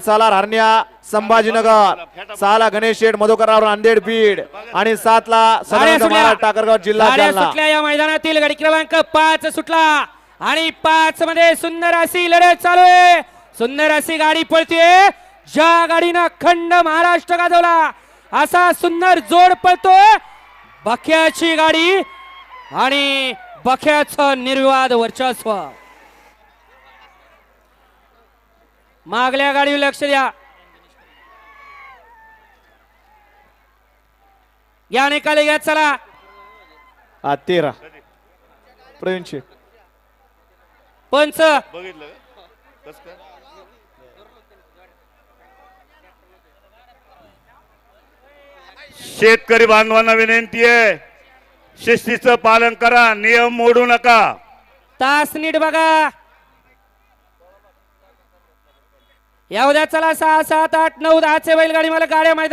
साला हरण्या संभाजीनगर सहाला गणेश शेठ मधुकरराव नांदेड बीड आणि सुटल्या. महाराज टाकरगाव जिल्हा या मैदानातील गडी क्रमांक पाच सुटला. आणि पाच मध्ये सुंदर अशी लढत चालू आहे. सुंदर अशी गाडी पळतीये. ज्या गाडीनं खंड महाराष्ट्र गाजवला असा सुंदर जोड पळतोय. बख्याची गाडी आणि बख्याचं निर्विवाद वर्चस्व. मागल्या गाडीवर लक्ष द्या. या निकाली घ्या चला. हा तेरा. प्रवीण शेठ पंच. बघितलं का? कसं काय? शेतकरी बांधवांना विनंती आहे शिस्तीचं पालन करा नियम मोडू नका. तास नीट बघा. या उद्या चला सहा सात आठ नऊ दहाचे बैलगाडी मला गाड्या मैदान